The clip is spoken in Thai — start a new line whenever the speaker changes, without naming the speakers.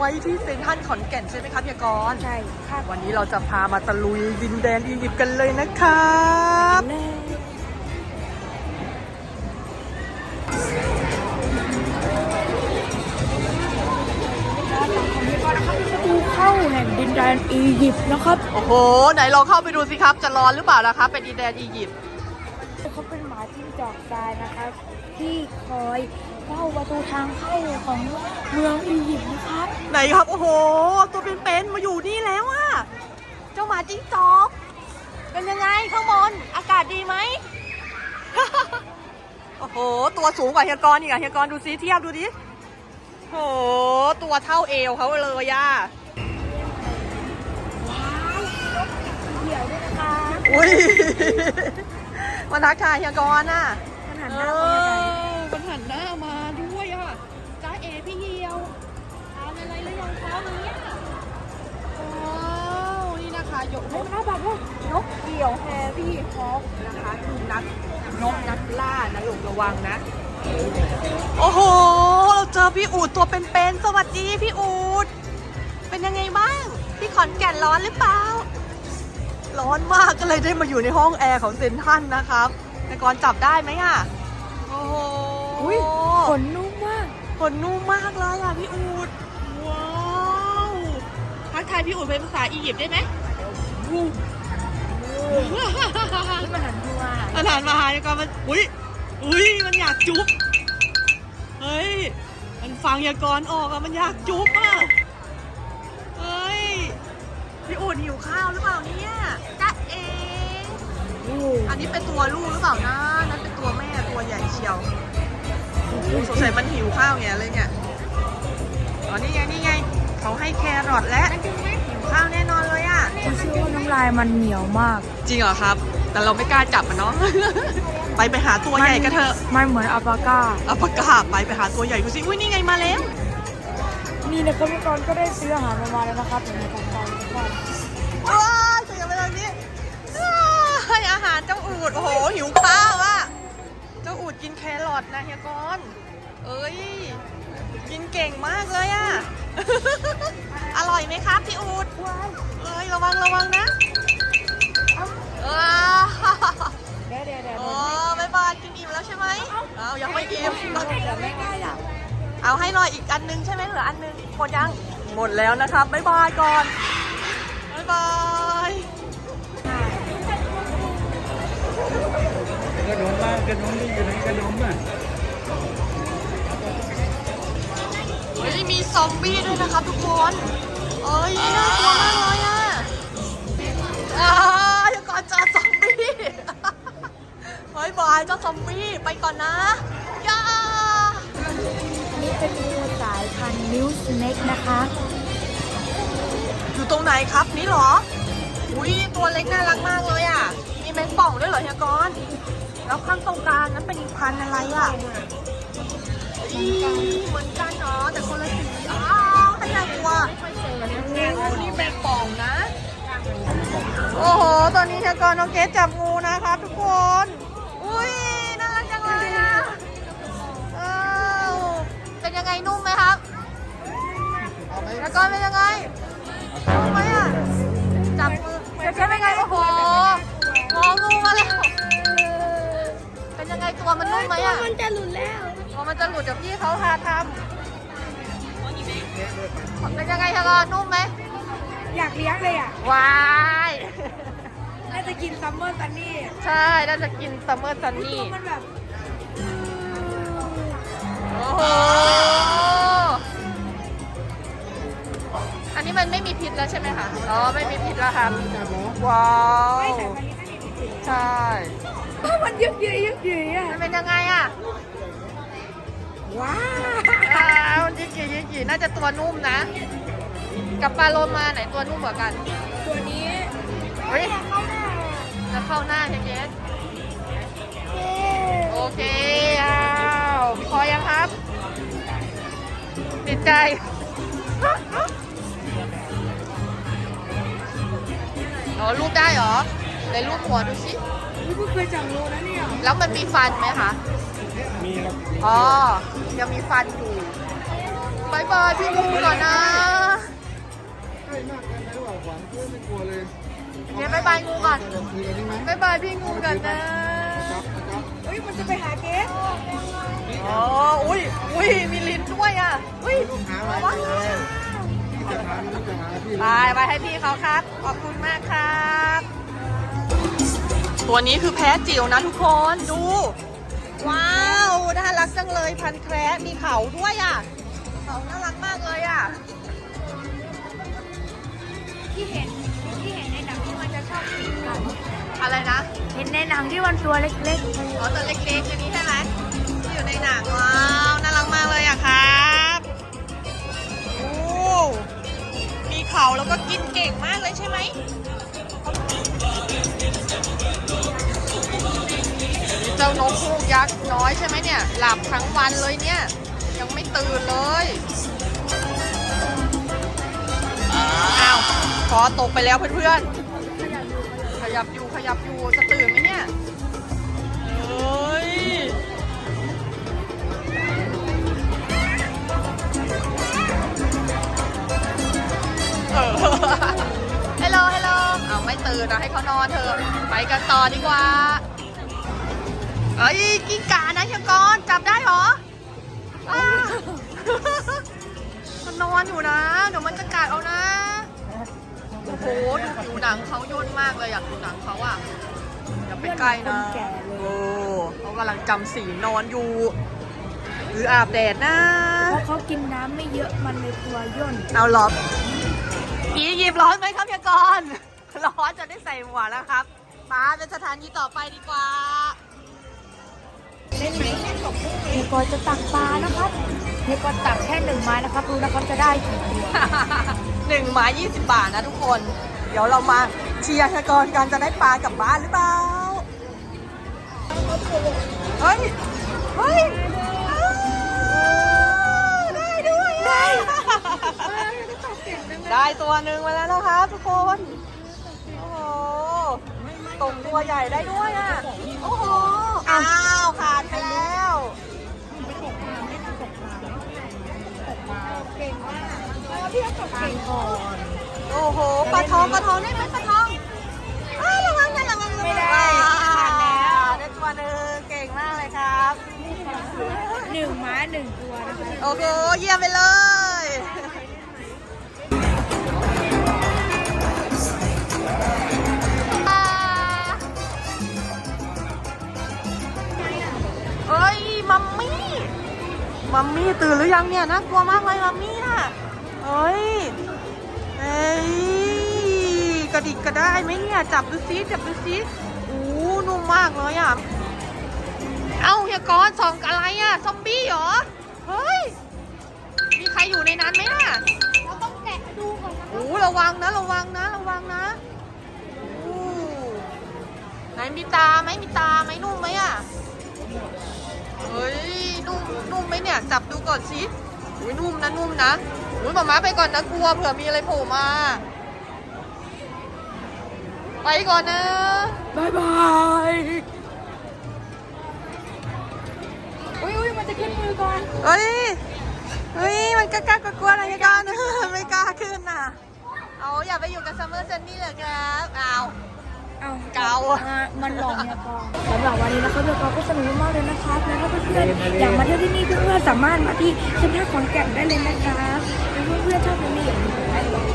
มาไว้ที่เซนทรัลขอนแก่นใช่ไหมครับเฮียกรณ์
ใช่ครับ
วันนี้เราจะพามาตะลุยดินแดนอียิปต์กันเลยนะครับ
แน่ประตูเข้าแห่งดินแดนอียิปต์นะครับ
โอ้โห ไหนลองเข้าไปดูสิครับ จะร้อนหรือเปล่าล่ะครับ เป็นดินแดนอียิปต์
เขาเป็นหมาจิ้งจอกทรายนะครับ ที่คอย เฝ้าประตูทางเข้าของเมืองอียิปต์นะครับ
ไหนครับ โอ้โห ตัวเป็นๆมาอยู่นี่แล้วอะเจ้าหมาจิ้งจอกเป็นยังไงข้างบนอากาศดีไหม โอ้โห ตัวสูงกว่าเฮียกรณ์อีกอะเฮียกรณ์ดูซิเทียบดูดิโอ้โห ตัวเท่าเอวเขาเลยอะ
ว้าวเดี๋ยวด้วยนะคะ
อุ้ยมาทักทายเฮียกรณ์น่ะ
มันหัน
เอ
หน้ามาไหน
อมันหันหน้ามา นเนี้ยว้าวนี่นะคะยกน
เฮ้ย
ก
มันเอาแบบว่าน
กเกี่ยวแฮร์รี่ฮอคนะคะคือนักนกนักล่านะลูกระวังนะ โอ้โห เราเจอพี่อูดตัวเป็นๆ สวัสดีพี่อูด เป็นยังไงบ้างพี่ขอนแก่นร้อนหรือเปล่า ร้อนมากก็เลยได้มาอยู่ในห้องแอร์ของเซนทรันนะครับ แต่ก่อนจับได้ไหมอะ โอ้โห
อุ้ยขนนุ่มมาก
ขนนุ่มมากเลยอะพี่อูดว้าวทักทายพี่อูดเป็นภาษาอียิปต์ได้ไหม
วูที่มันหันหัว
อาหารมาหาแล้วก็มัน อุ้ย อุ้ย มันอยากจุ๊บ เฮ้ย มันฟังยากรออกอะมันอยากจุ๊บอะเฮ้ย พี่อูดหิวข้าวหรือเปล่าเนี่ยจ๊ะเองอันนี้เป็นตัวลูกหรือเปล่านะ นั่นเป็นตัวแม่ตัวใหญ่เชียวสงสัยมันหิวข้าวไงเลยเนี่ย อ๋อ นี่ไง นี่ไง เขาให้แครอทและหิวข้าวแน่นอนเลยอะ
ฉันเชื่อว่าน้ำลายมันเหนียวมาก
จริงเหรอครับ แต่เราไม่กล้าจับมันเนาะ ไปไปหาตัวใหญ่กันเถอะ
มันเหมือนอัลปาก้า
เอาปากกาไปไปหาตัวใหญ่ดูสิอุ้ยนี่ไงมาแล้ว
นี่นะครับพี่กรณ์ก็ได้ซื้ออาหารมาแล้วนะครับผมจะทำทุกวัน
ว้ายจะไปทางนี้ว้ายให้อาหารเจ้าอูดโอ้โหหิวข้าวอะเจ้าอูดกินแครอทนะเฮียกรณ์เอ้ยกินเก่งมากเลยอะ อร่อยไหมครับพี่อูด
ว้าย
เอ้ยระวังระวังนะว้าว
เดี๋ยวเดี๋ยวเดี๋ยว
โอ้บ๊ายบายกินอิ่มแล้วใช่ไหมเอายังไม่อิ่ม
เดี๋ยวไม่ได้หรอก
เอาให้หน่อยอีกอันนึงใช่ไหมเหลืออันนึงหมดยัง หมดแล้วนะครับบ๊ายบายก่อนบ๊ายบาย
กระโดดมากระโดดนี่อยู่ไหนกระโดดมา
เมีซอมบี้ด้วยนะครับทุกคนเอ้ยน่ากลัวมากเลยอะอ้าวเดี๋ยวก่อนเจอซอมบี้เฮ้ยบายเจ้าซอมบี้ไปก่อนนะย่า
อันนี้เป็นตัวสายพันธุ์มิวสเน็กนะคะ
อยู่ตรงไหนครับนี่เหรอ อุ้ยตัวเล็กน่ารักมากเลยอะ มีแมงป่องด้วยเหรอเฮียกรณ์แล้วข้างตรงกลางนั้นเป็นอีกพันธุ์อะไรอะ อีเหมือนกันเนาะแต่คนละสีอ้าวขนาดกลัวนี่แมงป่องนะ โอ้โห ตอนนี้เฮียกรน้องเกดจับงูนะครับทุกคน อุ้ยน่ารักจังเลยอะอ้าวเป็นยังไงนุ่มไหมครับเฮียกรเป็นยังไงนุ่มไหมอะ จับมือจะใช้เป็นไงโอ้โหงองูมาแล้วเป็นยังไงตัวมันนุ่มไหมอะ
มันจะหลุด
มันจะหลุดเดี๋ยวพี่เขาพาทำเป็นยังไงคะก็นุ่มไหม
อยากเลี้ยงเลยอะ
วาย
น่าจะกินซัมเมอร์ซันนี่
ใช่น่าจะกินซัมเมอร์ซัน
ตั
นี่
วมันแบบ
โอ้โหอันนี้มันไม่มีพิษแล้วใช่ไหมคะอ๋อไม่มีพิษแล้วครับว้าว
ไม่แต่มันนี้ไม่มีผิด
ใช่
เพราะมันยึกยืยยึกยืยอะ
มันเป็นยังไงอะ
ว้าว
อ้าวยิกกี่ยิกกี่น่าจะตัวนุ่มนะ กับปลาโลมาไหนตัวนุ่มกว่ากัน
ตัวนี้
เฮ้ย
เข้าหน้า
จะเข้าหน้าเฮเกส
เย้
โอเคอ้าวพอยังครับ ติดใจอ๋อรูปได้เหรอไหนรูปหัวดูสิ
นี่เพิ่งเคยจับงูนะเนี่ย
แล้วมันมีฟันไหมคะ
มีครับ
อ๋อ ยังมีฟันอยู่บายบายพี่งูก่อนนะ
ใกล้มากเลยนะระหว่างขวางเพื่อนไม่กลัวเลย
เนี่ยบายบายงูก่อน
เดี๋ยวคุยกันได้ไหม
บายบายพี่งูก่อนนะ
ครับนะครับ
เฮ้ยมันจะไปหาเกส
อ๋ออุ้ยอุ้ยมีลิ้นด้วยอะอุ้ย
ลูกหาไว้เลยที่จะหาลูกจะหาที่
ไปไปให้พี่เขาครับขอบคุณมากครับ ตัวนี้คือแพ้จิ๋วนะทุกคนดู ว้าว น่ารักจังเลยพันแคระมีเขาด้วยอะเขาน่ารักมากเลยอะ
ที่เห็นที่เห็นในหนังที่มันจะชอบกินกัน
อะไรนะ
เห็นในหนังที่มันตัวเล็ก
อ๋อตัวเล็กๆอันนี้ใช่ไหมที่อยู่ในหนังว้าวน่ารักมากเลยอะครับโอ้มีเขาแล้วก็กินเก่งมากเลยใช่ไหม เจ้านกฮูกยักษ์น้อยใช่ไหมเนี่ย หลับทั้งวันเลยเนี่ย ยังไม่ตื่นเลยอ้าวคอตกไปแล้วเพื่อนๆ ขยับอยู่ขยับอยู่จะตื่นไหมเนี่ยเฮ้ยเออฮัลโหลฮัลโหลเอาไม่ตื่นนะให้เขานอนเถอะไปกันต่อดีกว่า เอ้ยกิ้งก่านะเชียงกรจับได้เหรออ้ามันนอนอยู่นะ เดี๋ยวมันจะกัดเอานะ โอ้โห ดูผิวหนังเขาย่นมากเลยอยากดูหนังเขาอะอย่าไปใกล้นะ
คนแก่เลย
โอ้เขากำลังจำศีลนอนอยู่ หรืออาบแดดนะ
ๆเพราะเขากินน้ำไม่เยอะมันเลยตัวย่น
เอาหรอผีหยิบร้อนไหมครับเพียกรร้อนจะได้ใส่หัวแล้วครับ มาเป็นสถานีต่อไปดีกว่า
เล่นไหมเฮยกอจะตักปลานะครับเฮยกอตักแค่หนึ่งไม้นะครับดูนะครับจะได้กี่ตัว
หนึ่งไม้ยี่สิบบาทนะทุกคน เดี๋ยวเรามาเชียร์เพียกรกันจะได้ปลากลับบ้านหรือเปล่า เฮ้ย เฮ้ยอ้าวได้ด้วยได้ได้ตัวหนึ่งมาแล้วนะครับทุกคน โอ้โหตกตัวใหญ่ได้ด้วยอะ นึ่ง
ม้
หนึ่ง
ตัวนะคะ
โอ้โห เยี่ยมไปเลยเฮ้ย มัมมี่ มัมมี่ตื่นหรือยังเนี่ยน่ากลัวมากเลยมัมมี่น่ะเฮ้ยเฮ้ย กระดิกกระได้ไหมเนี่ย จับดูซิจับดูซิโอ้นุ่มมากเลยอะ เอ้าเฮียกรส่องอะไรอะซอมบี้เหรอ เฮ้ย มีใครอยู่ในนั้นไหมน่ะ
เราต้องแกะดูก่อนนะ
โอ้ระวังนะ ระวังนะ ระวังนะโอ้ไหนมีตาไหมมีตาไหมนุ่มไหมอะเฮ้ย นุ่ม นุ่มไหมเนี่ย จับดูก่อนสิอุ้ยนุ่มนะ นุ่มนะอุ้ยหมาม้าไปก่อนนะกลัวเผื่อมีอะไรโผล่มา ไปก่อนนะ
บายบาย มันจะขึ้นมือก่อน
เฮ้ยเฮ้ยมันกล้ากลัวๆอะไรกันไม่กล้าขึ้นน่ะ เอาอย่าไปอยู่กับซัมเมอร์เซนนี่เลยครับเอา
เอา
เกา
อะมันหลอกเนี่ยกองสำหรับวันนี้นะครับเดี๋ยวกอก็สนุกมากๆเลยนะครับแล้วถ้าเพื่อนๆอยากมาเที่ยวที่นี่เพื่อนๆสามารถมาที่เซ็นทรัลขอนแก่นได้เลยนะครับถ้าเพื่อนๆชอบที่นี่อย่าลืมกดไลค์กดแช